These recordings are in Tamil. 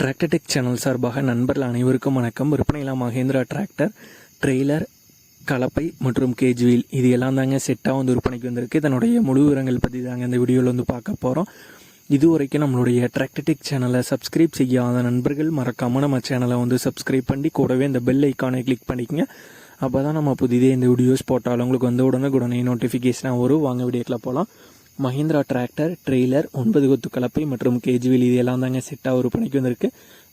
டிராக்டர்டெக் சேனல் சார்பாக நண்பர்கள் அனைவருக்கும் வணக்கம். விற்பனையில மகேந்திரா டிராக்டர் ட்ரெய்லர் கலப்பை மற்றும் கேஜ்வீல் இது எல்லாம் தாங்க செட்டாக வந்து விற்பனைக்கு வந்திருக்கு. இதனுடைய முழு விவரங்கள் பற்றி தாங்க இந்த வீடியோவில் வந்து பார்க்க போகிறோம் இது வரைக்கும் நம்மளுடைய டிராக்டர்டெக் சேனலை சப்ஸ்கிரைப் செய்யாத நண்பர்கள் மறக்காமல் நம்ம சேனலை வந்து சப்ஸ்கிரைப் பண்ணி கூடவே இந்த பெல் ஐக்கானை கிளிக் பண்ணிக்கங்க. அப்போ தான் நம்ம புதிதே இந்த வீடியோஸ் போட்டாலும் உங்களுக்கு வந்து உடனுக்குடனே நோட்டிஃபிகேஷனாக வரும். வாங்க வீடியோக்கில் போகலாம் மஹிந்திரா டிராக்டர் ட்ரெய்லர் ஒன்பது கொத்து கலப்பை மற்றும் கேஜிவில் இது எல்லாம் தாங்க செட்டாக ஒரு பணிக்கு வந்திருக்கு.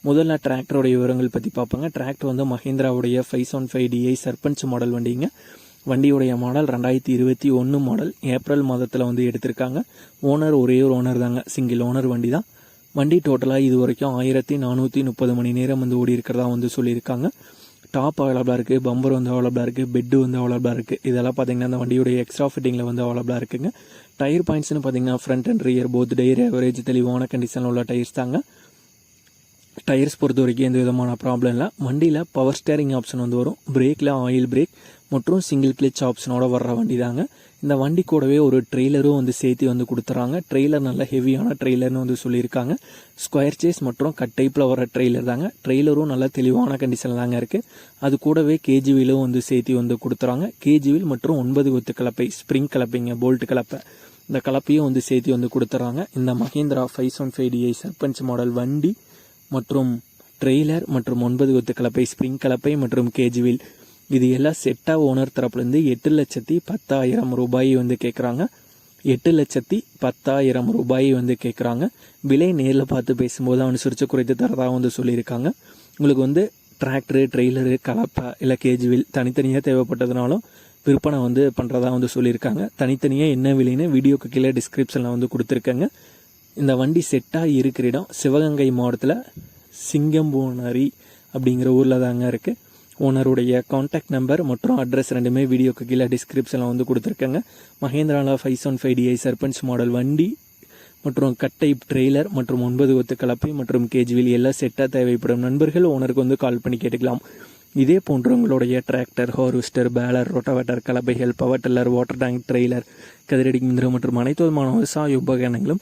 முதல்ல டிராக்டருடைய விவரங்கள் பற்றி பார்ப்பாங்க. டிராக்டர் வந்து மஹிந்திராவுடைய five one five DI Sarpanch model வண்டிங்க. வண்டியுடைய மாடல் ரெண்டாயிரத்தி இருபத்தி ஒன்று மாடல் ஏப்ரல் மாதத்தில் வந்து எடுத்திருக்காங்க. ஓனர் ஒரே ஒரு ஓனர் தாங்க. சிங்கிள் ஓனர் வண்டி தான் வண்டி டோட்டலாக இது வரைக்கும் ஆயிரத்தி நானூற்றி முப்பது மணி நேரம் வந்து ஓடி இருக்கிறதா வந்து சொல்லியிருக்காங்க. டாப் அவைலபிளாக இருக்குது பம்பர் வந்து அவைலபிளாக இருக்குது பெட்டு வந்து அவைலபிளாக இருக்குது இதெல்லாம் பார்த்தீங்கன்னா அந்த வண்டியோடைய எக்ஸ்ட்ரா ஃபிட்டிங்கில் வந்து அவைலபிளாக இருக்குங்க. டயர் பாயிண்ட்ஸ்னு பார்த்தீங்கன்னா front and rear both tyre average தெளிவான கண்டிஷனில் உள்ள டயர்ஸ் தாங்க. டயர்ஸ் பொறுத்த வரைக்கும் எந்த விதமான ப்ராப்ளம் இல்லை. வண்டியில் பவர் ஸ்டேரிங் ஆப்ஷன் வந்து வரும். பிரேக்கில் ஆயில் பிரேக் மற்றும் சிங்கிள் கிளிச் ஆப்ஷனோட வர்ற வண்டி தாங்க இந்த வண்டி கூடவே ஒரு ட்ரெய்லரும் வந்து சேர்த்து வந்து கொடுத்துறாங்க. ட்ரெய்லர் நல்ல ஹெவியான ட்ரெய்லர்னு வந்து சொல்லியிருக்காங்க. ஸ்கொயர் சேஸ் மற்றும் கட் டைப்பில் வர ட்ரெய்லர் தாங்க. ட்ரெய்லரும் நல்ல தெளிவான கண்டிஷனில் தாங்க இருக்குது அது கூடவே கேஜிவிலும் வந்து சேர்த்து வந்து கொடுத்துறாங்க. கேஜிவில் மற்றும் ஒன்பது கொத்து கலப்பை ஸ்ப்ரிங் கலப்பைங்க போல்ட் கலப்பை. இந்த கலப்பையும் வந்து சேர்த்து வந்து கொடுத்துறாங்க. இந்த Mahindra five seven five DI Sarpanch model வண்டி மற்றும் ட்ரெய்லர் மற்றும் ஒன்பது கொத்து கலப்பை ஸ்ப்ரிங் கலப்பை மற்றும் கேஜ்வில் இது எல்லாம் செட்டாக ஓனர் தரப்புலேருந்து எட்டு லட்சத்தி பத்தாயிரம் ரூபாய் வந்து கேட்குறாங்க எட்டு லட்சத்தி பத்தாயிரம் ரூபாய் வந்து கேட்குறாங்க விலை நேரில் பார்த்து பேசும்போது அனுசரித்து குறைத்து தரதாக வந்து சொல்லியிருக்காங்க. உங்களுக்கு வந்து டிராக்டரு ட்ரெய்லரு கலப்பா இல்லை கேஜ்வில் தனித்தனியாக தேவைப்பட்டதுனாலும் விற்பனை வந்து பண்ணுறதா வந்து சொல்லியிருக்காங்க. தனித்தனியாக என்ன விலைன்னு வீடியோக்கு கீழே டிஸ்கிரிப்ஷனில் வந்து கொடுத்துருக்கேங்க. இந்த வண்டி செட்டாக இருக்கிற இடம் சிவகங்கை மாவட்டத்தில் சிங்கம்பூனரி அப்படிங்கிற ஊரில் தாங்க இருக்குது ஓனருடைய காண்டாக்ட் நம்பர் மற்றும் அட்ரஸ் ரெண்டுமே வீடியோக்கு கீழே டிஸ்கிரிப்ஷனில் வந்து கொடுத்துருக்கேங்க. மகேந்திராலா five seven five DI Sarpanch model வண்டி மற்றும் கட்டை ட்ரெய்லர் மற்றும் ஒன்பது ஒத்து கலப்பை மற்றும் கேஜ்வில் எல்லாம் செட்டாக தேவைப்படும். நண்பர்கள் ஓனருக்கு வந்து கால் பண்ணி கேட்டுக்கலாம். இதே போன்று உங்களுடைய tractor harvester baler rotavator கலப்பைகள் power tiller water tank trailer கதிரடி மிந்திரம் மற்றும் அனைத்து விதமான விவசாய உபகரணங்களும்